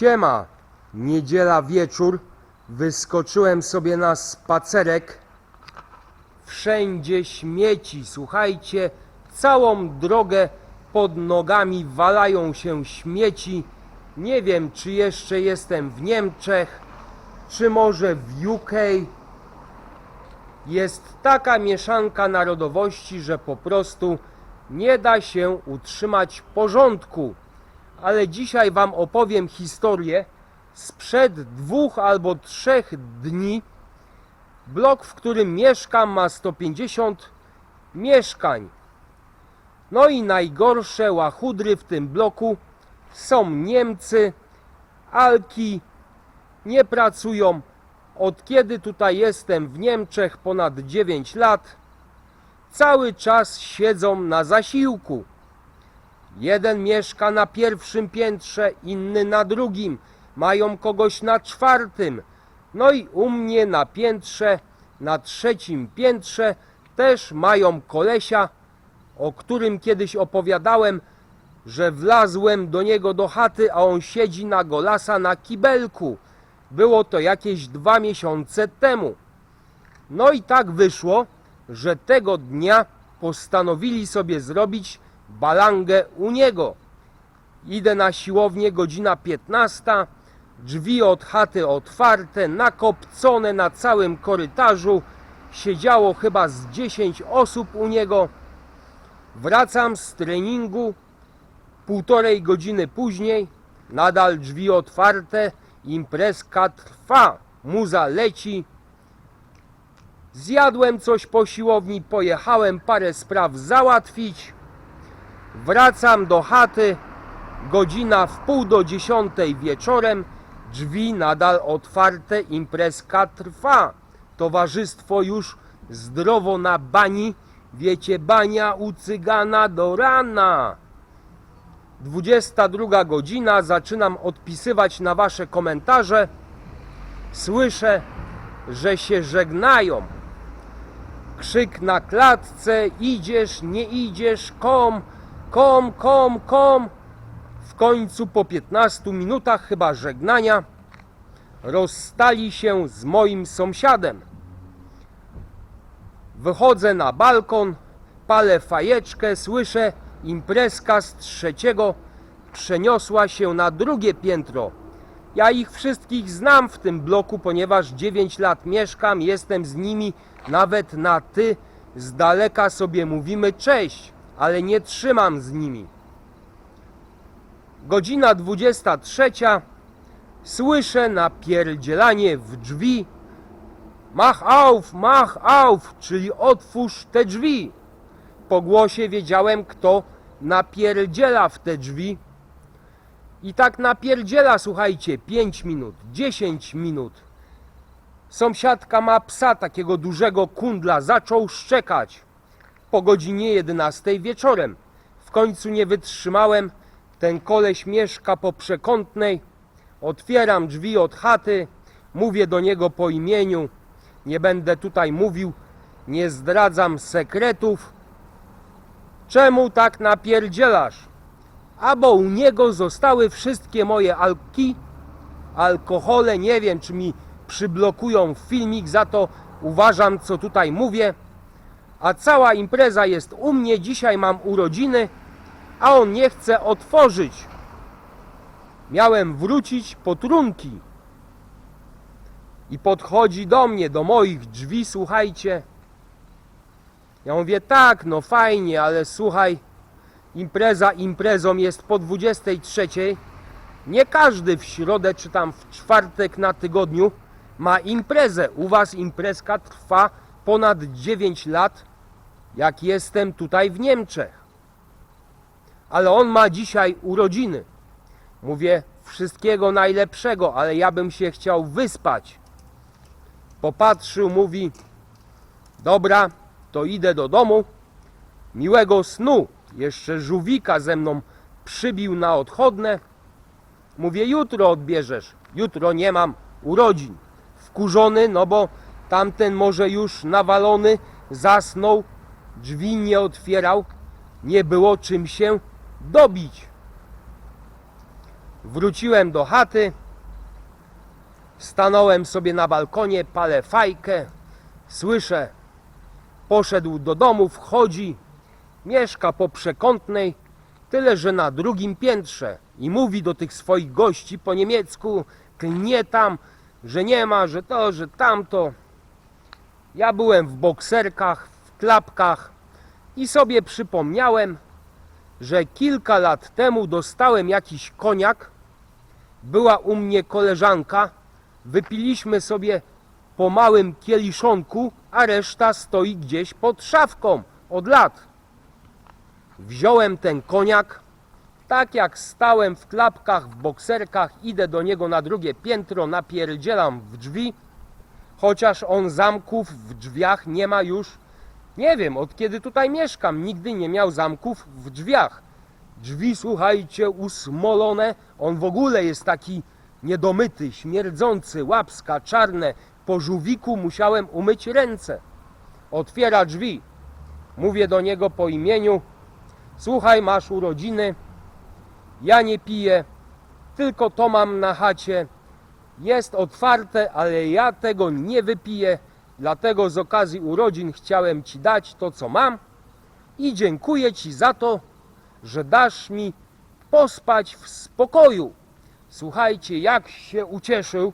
Siema, niedziela wieczór, wyskoczyłem sobie na spacerek. Wszędzie śmieci, słuchajcie, całą drogę pod nogami walają się śmieci. Nie wiem, czy jeszcze jestem w Niemczech, czy może w UK. Jest taka mieszanka narodowości, że po prostu nie da się utrzymać porządku ale dzisiaj Wam opowiem historię sprzed dwóch albo trzech dni. Blok, w którym mieszkam, ma 150 mieszkań. No i najgorsze łachudry w tym bloku są Niemcy, Alki, nie pracują. Od kiedy tutaj jestem w Niemczech ponad 9 lat, cały czas siedzą na zasiłku. Jeden mieszka na pierwszym piętrze, inny na drugim, mają kogoś na czwartym. No i u mnie na piętrze, na trzecim piętrze też mają kolesia, o którym kiedyś opowiadałem, że wlazłem do niego do chaty, a on siedzi na golasa na kibelku. Było to jakieś dwa miesiące temu. No i tak wyszło, że tego dnia postanowili sobie zrobić balangę u niego. Idę na siłownię, godzina 15, drzwi od chaty otwarte, nakopcone na całym korytarzu. Siedziało chyba z 10 osób u niego. Wracam z treningu, półtorej godziny później, nadal drzwi otwarte, imprezka trwa, muza leci. Zjadłem coś po siłowni, pojechałem parę spraw załatwić. Wracam do chaty, godzina w pół do dziesiątej wieczorem, drzwi nadal otwarte, imprezka trwa. Towarzystwo już zdrowo na bani, wiecie, bania u cygana do rana. 22 godzina, zaczynam odpisywać na wasze komentarze. Słyszę, że się żegnają. Krzyk na klatce, idziesz, nie idziesz, kom, kom, kom, kom. W końcu po 15 minutach chyba żegnania rozstali się z moim sąsiadem. Wychodzę na balkon, palę fajeczkę, słyszę imprezka z trzeciego przeniosła się na drugie piętro. Ja ich wszystkich znam w tym bloku, ponieważ 9 lat mieszkam, jestem z nimi nawet na ty. Z daleka sobie mówimy cześć, ale nie trzymam z nimi. Godzina 23. Słyszę napierdzielanie w drzwi. Mach auf, mach auf, czyli otwórz te drzwi. Po głosie wiedziałem, kto napierdziela w te drzwi. I tak napierdziela, słuchajcie, 5 minut, 10 minut. Sąsiadka ma psa, takiego dużego kundla, zaczął szczekać po godzinie 11 wieczorem. W końcu nie wytrzymałem, ten koleś mieszka po przekątnej. Otwieram drzwi od chaty, mówię do niego po imieniu. Nie będę tutaj mówił, nie zdradzam sekretów. Czemu tak napierdzielasz? A bo u niego zostały wszystkie moje alki, alkohole. Nie wiem, czy mi przyblokują filmik, za to uważam, co tutaj mówię. A cała impreza jest u mnie. Dzisiaj mam urodziny, a on nie chce otworzyć. Miałem wrócić po trunki. I podchodzi do mnie, do moich drzwi, słuchajcie. Ja mówię, tak, no fajnie, ale słuchaj, impreza imprezą jest po 23. Nie każdy w środę czy tam w czwartek na tygodniu ma imprezę. U was imprezka trwa ponad 9 lat, jak jestem tutaj w Niemczech. Ale on ma dzisiaj urodziny. Mówię, wszystkiego najlepszego, ale ja bym się chciał wyspać. Popatrzył, mówi, dobra, to idę do domu. Miłego snu. Jeszcze żółwika ze mną przybił na odchodne. Mówię, jutro odbierzesz. Jutro nie mam urodzin. Wkurzony, no bo tamten może już nawalony zasnął, drzwi nie otwierał, nie było czym się dobić. Wróciłem do chaty, stanąłem sobie na balkonie, palę fajkę, słyszę, poszedł do domu, wchodzi, mieszka po przekątnej, tyle że na drugim piętrze i mówi do tych swoich gości po niemiecku, klnie tam, że nie ma, że to, że tamto. Ja byłem w bokserkach, klapkach i sobie przypomniałem, że kilka lat temu dostałem jakiś koniak. Była u mnie koleżanka, wypiliśmy sobie po małym kieliszonku, a reszta stoi gdzieś pod szafką od lat. Wziąłem ten koniak, tak jak stałem w klapkach, w bokserkach, idę do niego na drugie piętro, napierdzielam w drzwi, chociaż on zamków w drzwiach nie ma już, nie wiem, od kiedy tutaj mieszkam, nigdy nie miał zamków w drzwiach. Drzwi, słuchajcie, usmolone, on w ogóle jest taki niedomyty, śmierdzący, łapska, czarne. Po żółwiku musiałem umyć ręce. Otwiera drzwi. Mówię do niego po imieniu, słuchaj, masz urodziny, ja nie piję, tylko to mam na chacie. Jest otwarte, ale ja tego nie wypiję, dlatego z okazji urodzin chciałem Ci dać to, co mam i dziękuję Ci za to, że dasz mi pospać w spokoju. Słuchajcie, jak się ucieszył.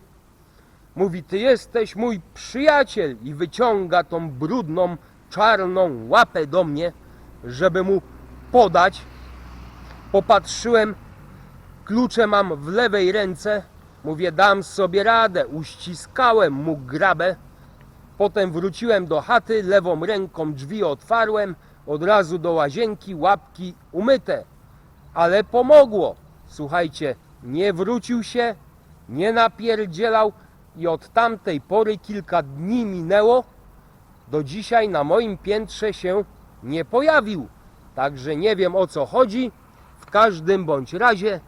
Mówi, ty jesteś mój przyjaciel i wyciąga tą brudną, czarną łapę do mnie, żeby mu podać. Popatrzyłem, klucze mam w lewej ręce. Mówię, dam sobie radę. Uściskałem mu grabę. Potem wróciłem do chaty, lewą ręką drzwi otwarłem, od razu do łazienki, łapki umyte. Ale pomogło. Słuchajcie, nie wrócił się, nie napierdzielał i od tamtej pory kilka dni minęło. Do dzisiaj na moim piętrze się nie pojawił. Także nie wiem o co chodzi. W każdym bądź razie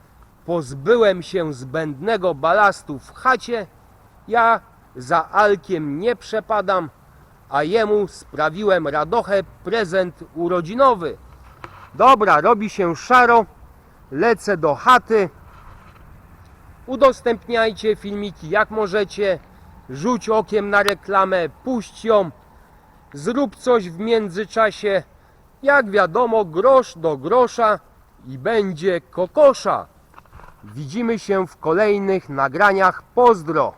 pozbyłem się zbędnego balastu w chacie. Ja za Alkiem nie przepadam, a jemu sprawiłem radochę prezent urodzinowy. Dobra, robi się szaro, lecę do chaty. Udostępniajcie filmiki jak możecie, rzuć okiem na reklamę, puść ją, zrób coś w międzyczasie. Jak wiadomo, grosz do grosza i będzie kokosza. Widzimy się w kolejnych nagraniach. Pozdro!